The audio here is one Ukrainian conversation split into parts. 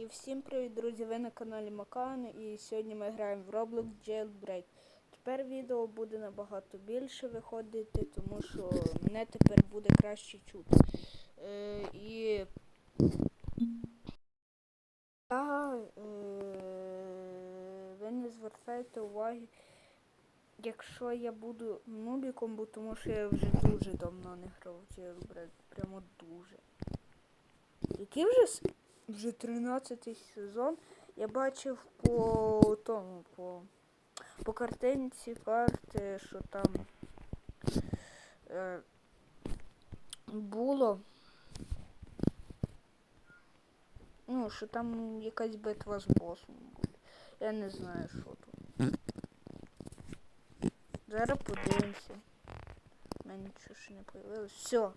І всім привіт, друзі! Ви на каналі Макан і сьогодні ми граємо в Roblox Jailbreak. Тепер відео буде набагато більше виходити, тому що мене тепер буде краще чути. Е, і я, е, ви не звертайте уваги, якщо я буду нубіком, бо тому що я вже дуже давно не грав в Jailbreak. Прямо дуже. Який вже вже 13 сезон. Я бачив по тому, по, по картинці карти, що там е, було. Ну, що там якась битва з босом буде. Я не знаю, що тут. Зараз подивимося. У мене нічого ще не появилось. Все.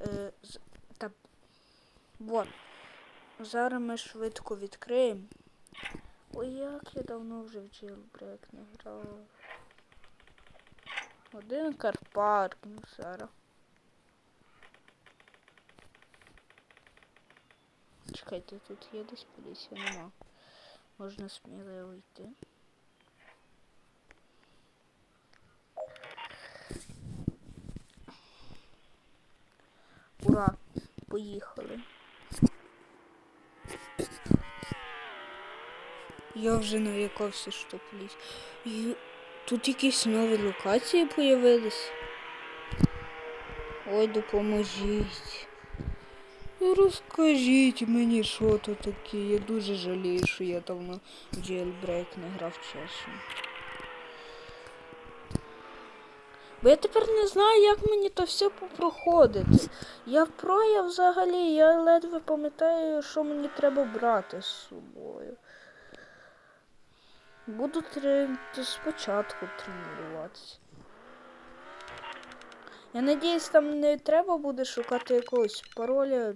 Е, з- та, вот. Зараз ми швидко відкриємо. Ой, як я давно вже в Jailbreak не грав. Один карпарк, ну зараз. Чекайте, тут є десь поліція, нема. Можна сміливо йти. Ура! Поїхали. Я вже налякався, що поліс. Ю- Тут якісь нові локації появились. Ой, допоможіть. Розкажіть мені, що то таке. Я дуже жалію, що я давно Jailbreak не грав чесно. Бо я тепер не знаю, як мені то все попроходити. Я в про, взагалі, я ледве пам'ятаю, що мені треба брати з собою. Буду тре... спочатку тренуватися. Я надіюсь, там не треба буде шукати якогось пароля.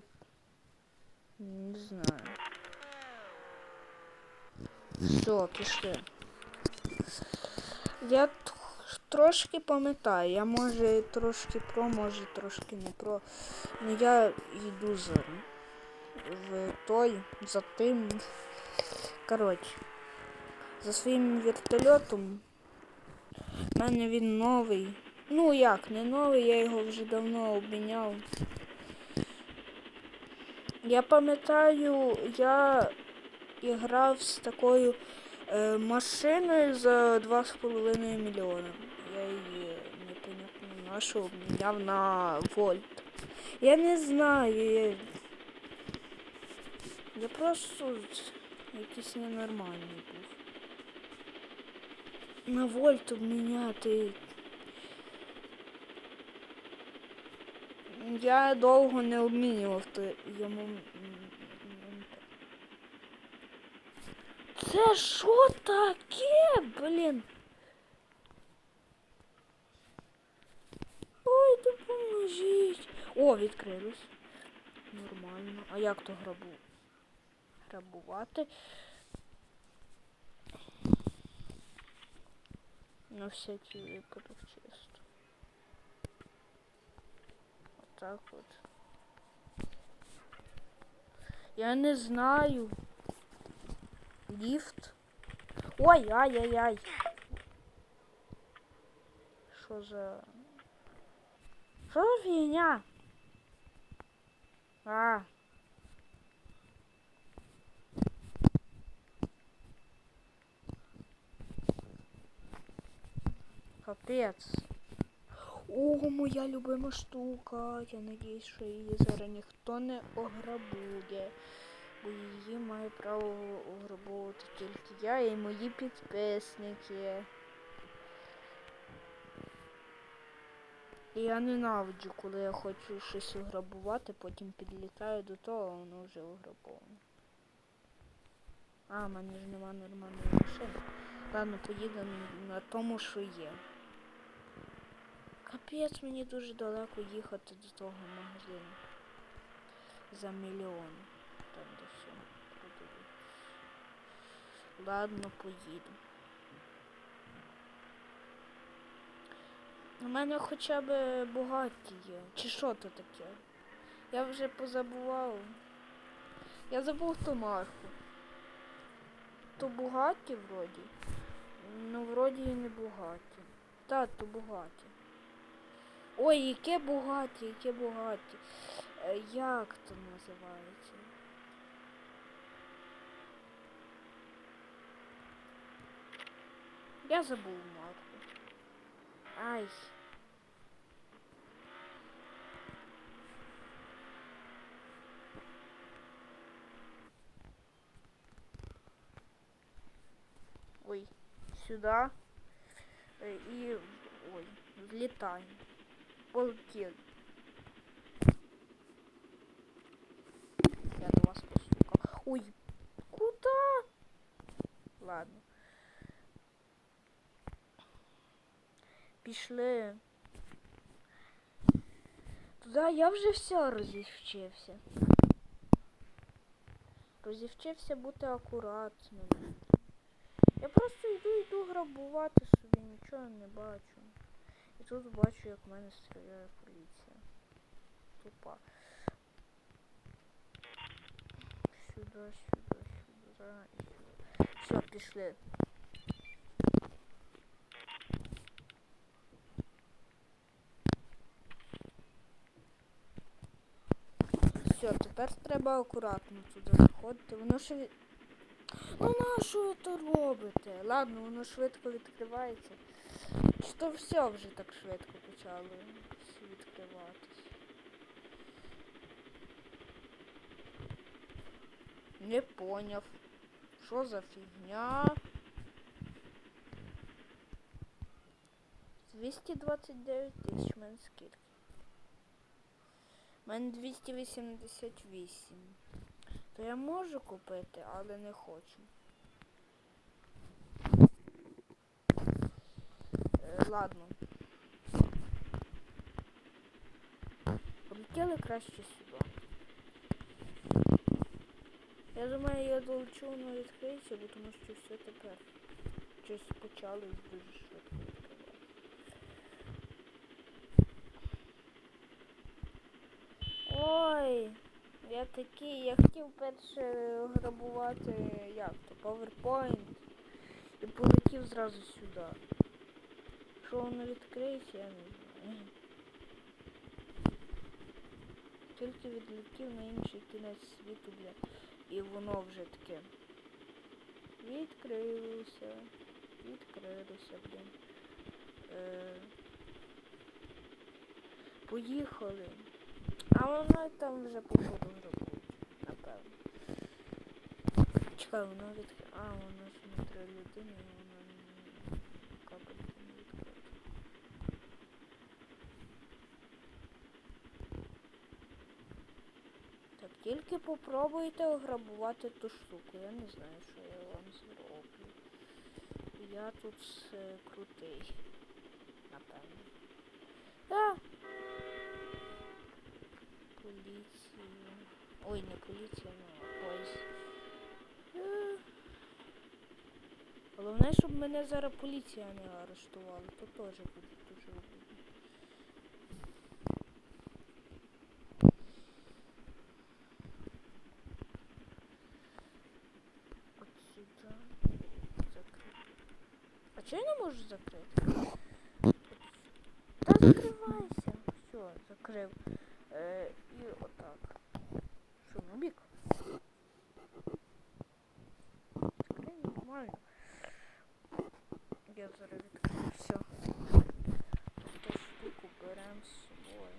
Не знаю. Все, пішли. Я трошки пам'ятаю, я може трошки про, може трошки не про. Ну я йду зараз. В той, за тим. Коротше. За своїм вертольотом. У мене він новий. Ну як, не новий, я його вже давно обміняв. Я пам'ятаю, я грав з такою е, машиною за 2,5 мільйона. Я її непонятно нашу обміняв на вольт. Я не знаю. Я, я просто якийсь ненормальний був. На вольт обміняти. Я довго не обмінював то йому. Це що таке, блін? Ой, допоможіть. О, відкрилось. Нормально. А як то грабу? Грабувати? На всякий випадок чисто. Отак от. Я не знаю. Ліфт. Ой, ай-яй-яй. Що за... Що за фігня? А. Капець. О, моя любима штука. Я надіюсь, що її зараз ніхто не ограбує. Бо її має право ограбовувати тільки я і мої підписники. І я ненавиджу, коли я хочу щось ограбувати, потім підлітаю до того, воно вже ограбоване. А, в мене ж нема нормальної машини. Ладно, поїдемо на тому, що є. Капець, мені дуже далеко їхати до того магазину. За мільйон. Там де все. Ладно, поїду. У мене хоча б багаті є. Чи що то таке? Я вже позабував. Я забув ту марку. То Бугаті вроді. Ну, вроді і не Бугаті. Та, то Бугаті. Ой, яке Бугаті, яке Бугаті. Е, Як то називається? Я забув марку. Ай. Ой, сюда. Э, И, ой, взлетаем. Полетели. Я до вас постукал. Ой, куда? Ладно. Пішли. Туди я вже все розівчився. Розівчився бути акуратним. Я просто йду йду грабувати собі, нічого не бачу. І тут бачу, як в мене стріляє поліція. Тупа. Сюди, сюди, сюди і сюди. Все, пішли. Все, тепер треба акуратно туди заходити. Воно ще від... Ну на що ви то робите? Ладно, воно швидко відкривається. То все вже так швидко почало відкриватись? Не поняв. Що за фігня? 229 тисяч мене скільки? У мене 288. То я можу купити, але не хочу. Е, ладно. Полетіли краще сюди. Я думаю, я долечу на відкриття, бо тому що все тепер щось почало дуже швидко. Ой, я такий, я хотів перше грабувати як то, PowerPoint і полетів зразу сюди. Що воно відкриється, я не. Тільки відлетів на інший кінець світу, бля. І воно вже таке. Відкрилося. Відкрилося, блін. Е... Поїхали. А воно там вже походу грабують, напевно. Чекай, воно відкри... А, воно ж не три людини, і воно не капельки не відкрито. Так, тільки попробуйте ограбувати ту штуку. Я не знаю, що я вам зроблю. Я тут крутий. Напевно. А! Поліція. Ой, не поліція, ну ось. Е. Головне, щоб мене зараз поліція не арештувала, то теж буде дуже обідно. От сюди. Закрити. А чого не можу закрити? Та закривайся. Все, закрив. Е, і отак. Що, ну бік? Закрий нормально. Я зараз відкрию все. Ту штуку беремо з собою.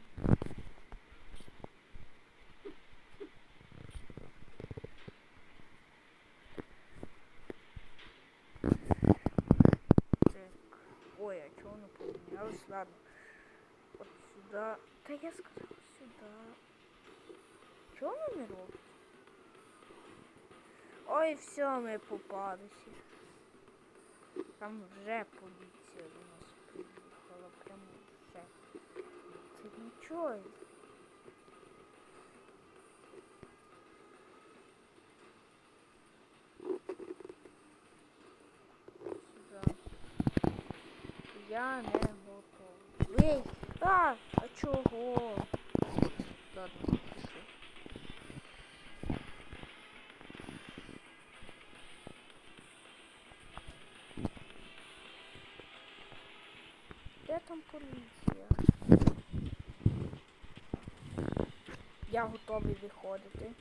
Так. Ой, а чого воно помінялось? Ладно. От сюда. Та я сказав сюда. Чого воно не робить? Ой, все, ми попалися. Там вже поліція до нас приїхала. Прямо вже. Це нічого. Сюда. Я не готовий. А, а чого? Ладно, там поліція? Я готовий виходити.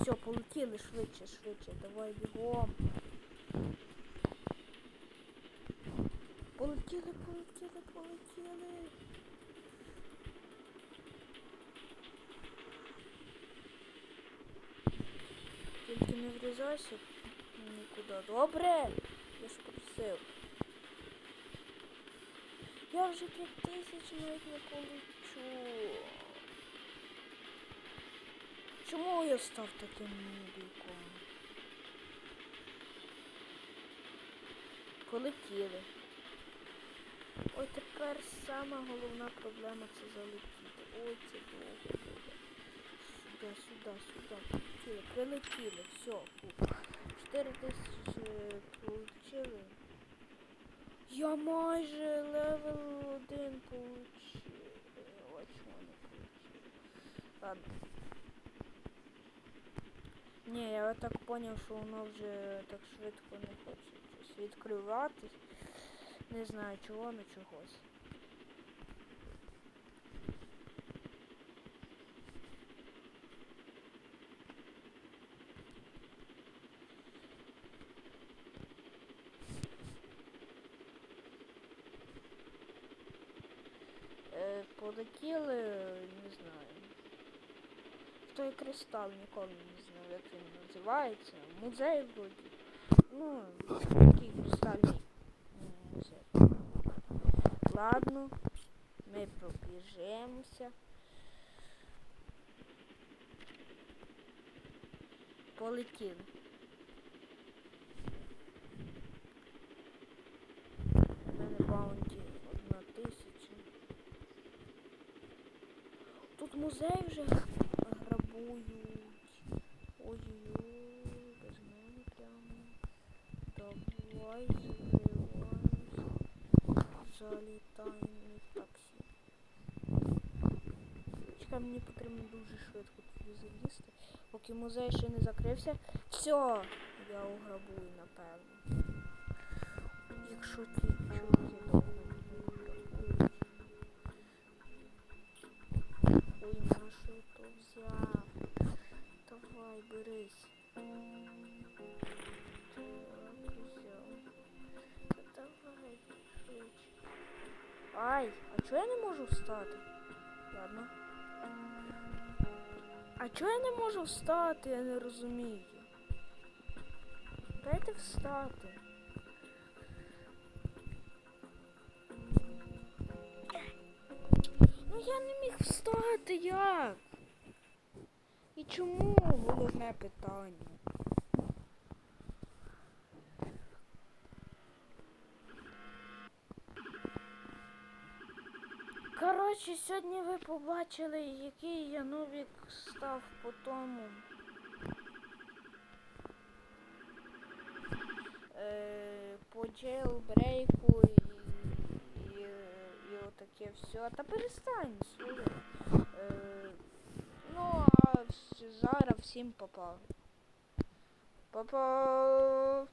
Все, полетіли швидше, швидше. Давай бігом. Полетіли, полетіли, полетіли. Тільки не врізайся нікуди. Добре? Я ж просив. Я вже 5000 навіть не получу. Чому я став таким нубіком? Полетіли. Ой, тепер сама головна проблема це залетіти. Ой, це довго буде. Сюди, сюди, сюди. Полетіли, прилетіли, все, фу. 4 тисячі получили. Я майже левел 1 получив. Ой, чого не получив. Ладно. Ні, я так поняв, що воно вже так швидко не хоче щось відкриватись. Не знаю чого, але чогось. Е, полетіли, не знаю. Той кристал ніколи не знаю, як він називається. Музей вроді. Ну, такий кристальний музей. Ладно, ми пробіжемося. Полетіли. У мене баунті одна тисяча. Тут музей вже грабують. Ой-ой-ой, мене прямо. Давай зриваємося. Залітаємо в таксі. Чекай, мені потрібно дуже швидко туди залізти. Поки музей ще не закрився. Все, я уграбую, напевно. Якщо ті чуваки довго не уграбують. Ой, я взяв? Давай, берись. Так. Давай, швидше. Ай, а чого я не можу встати? Ладно. А чого я не можу встати, я не розумію. Дайте встати. Міг як? І чому головне питання? Коротше, сьогодні ви побачили, який я новік став по тому. Е, по джейлбрейку і отаке все. Та перестань своє. Е, ну, а зараз всім попав. Попав.